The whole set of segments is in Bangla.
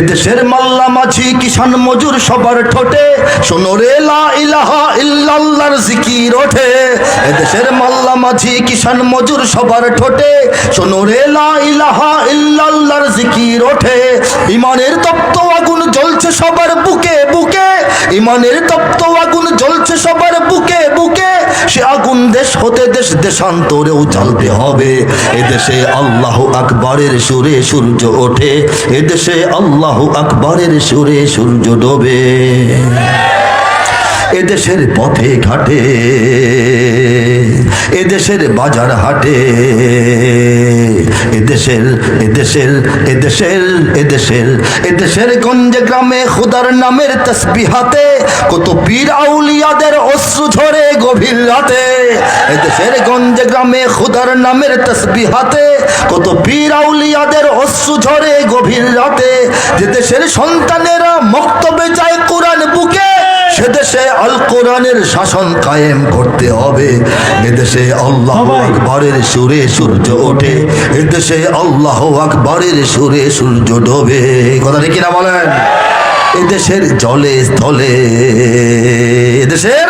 এদেশের মাল্লা মাঝি কিষান মজুর সবার ঠোঁটে সোনরে লা ইলাহা জিকির ওঠে। এদেশের মাল্লা মাঝি কিষান মজুর সবার ঠোঁটে সোনরে লা ইলাহা জিকির ওঠে। ইমানের তপ্ত আগুন জ্বলছে সবার বুকে বুকে। ইমানের তপ্ত আগুন জ্বলছে সবার বুকে বুকে সে আগুন দেশ হতে দেশ দেশান্তরেও জানতে হবে। এদেশে আল্লাহ আকবরের সুরে সূর্য ওঠে। এদেশে আল্লাহ আকবরের সুরে সূর্য ডোবে। এদেশের পথে ঘাটে, এদেশের বাজার হাটে, এদেশের এদেশের এদেশের এদেশের এদেশের গঞ্জে গ্রামে খুদার নামের তসবিহাতে কত পীর আউলিয়াদের অশ্রু ঝরে গভীর রাতে, এদেশের গঞ্জে গ্রামে খুদার নামের তসবিহাতে কত পীর আউলিয়াদের অশ্রু ঝরে গভীর রাতে, যে দেশের সন্তানেরা মক্তবে বুকে সেদেশে আল কোরআনের শাসন কায়েম করতে হবে। এদেশে আল্লাহ আকবরের সুরে সূর্য ওঠে। এদেশে আল্লাহ আকবরের সুরে সূর্য ডোবে। কথা ঠিক কিনা বলেন? এদেশের জলে স্থলে। এদেশের?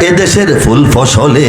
এদেশের ফুল ফসলে।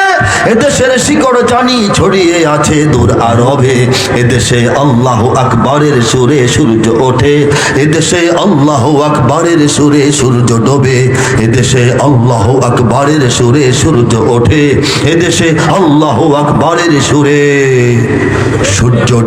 এদেশের শিকড় জানি ছড়িয়ে আছে দূর আরবে এদেশে আল্লাহ আকবরের সুরে সূর্য ওঠে। এদেশে আল্লাহ আকবরের সুরে সূর্য ডোবে। এদেশে আল্লাহ আকবরের সুরে সূর্য ওঠে। এদেশে আল্লাহ আকবরের সুরে সূর্য